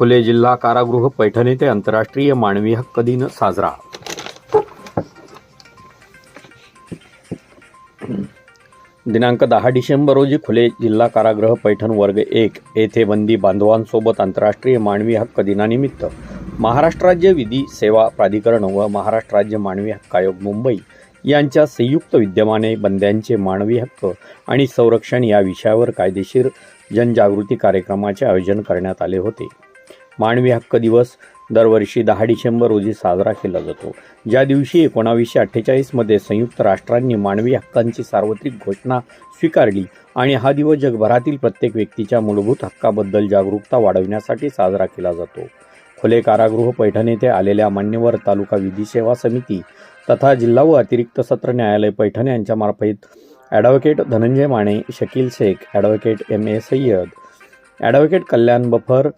खुले जिल्हा कारागृह पैठण येथे आंतरराष्ट्रीय मानवी हक्क दिन साजरा. दिनांक दहा डिसेंबर रोजी खुले जिल्हा कारागृह पैठण वर्ग एक येथे बंदी बांधवांसोबत आंतरराष्ट्रीय मानवी हक्क दिनानिमित्त महाराष्ट्र राज्य विधी सेवा प्राधिकरण व महाराष्ट्र राज्य मानवी हक्क आयोग मुंबई यांच्या संयुक्त विद्यमाने बंद्यांचे मानवी हक्क आणि संरक्षण या विषयावर कायदेशीर जनजागृती कार्यक्रमाचे आयोजन करण्यात आले होते. मानवी हक्क दिवस दरवर्षी दहा डिसेंबर रोजी साजरा केला जातो. ज्या दिवशी एकोणावीसशे अठ्ठेचाळीसमध्ये संयुक्त राष्ट्रांनी मानवी हक्कांची सार्वत्रिक घोषणा स्वीकारली आणि हा दिवस जगभरातील प्रत्येक व्यक्तीच्या मूलभूत हक्काबद्दल जागरूकता वाढविण्यासाठी साजरा केला जातो. खुले कारागृह पैठण येथे आलेल्या मान्यवर तालुका विधी सेवा समिती तथा जिल्हा व अतिरिक्त सत्र न्यायालय पैठण यांच्यामार्फत advocate Dhananjay Mane Shakeel Shaikh advocate M A Sayyed advocate Kalyan Bafar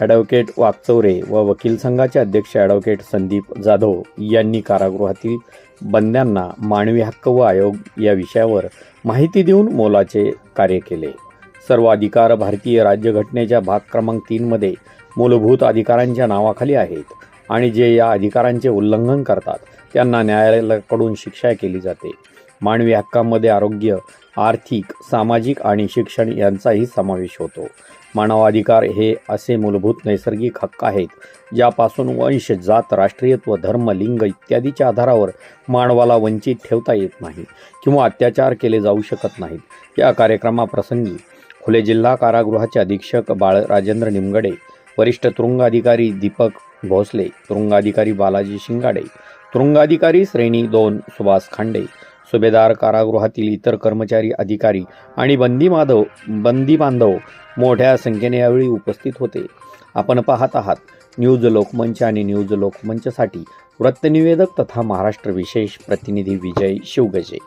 advocate Wakchaure व वकील संघाचे अध्यक्ष ॲडव्होकेट संदीप जाधव यांनी कारागृहातील बंद्यांना मानवी हक्क व आयोग या विषयावर माहिती देऊन मोलाचे कार्य केले. सर्व अधिकार भारतीय राज्यघटनेच्या भाग क्रमांक तीनमध्ये मूलभूत अधिकारांच्या नावाखाली आहेत आणि जे या अधिकारांचे उल्लंघन करतात त्यांना न्यायालयाकडून शिक्षा केली जाते. मानवी हक्कांमध्ये आरोग्य आर्थिक सामाजिक आणि शिक्षण यांचाही समावेश होतो. मानवाधिकार हे असे मूलभूत नैसर्गिक हक्क आहेत ज्यापासून वंश जात राष्ट्रीयत्व धर्म लिंग इत्यादीच्या आधारावर मानवाला वंचित ठेवता येत नाही किंवा अत्याचार केले जाऊ शकत नाहीत. या कार्यक्रमाप्रसंगी खुले जिल्हा कारागृहाचे अधीक्षक बाळ राजेंद्र निमगडे वरिष्ठ तुरुंगाधिकारी दीपक भोसले तुरुंगाधिकारी बालाजी शिंगाडे तुरुंगाधिकारी श्रेणी दोन सुभाष खांडे सुभेदार कारागृहातील इतर कर्मचारी अधिकारी आणि बंदी माधव बंदी बांधव मोठ्या संख्येने यावेळी उपस्थित होते. आपण पाहत आहात न्यूज लोकमंच आणि न्यूज लोकमंचसाठी वृत्तनिवेदक तथा महाराष्ट्र विशेष प्रतिनिधी विजय शिवगजे.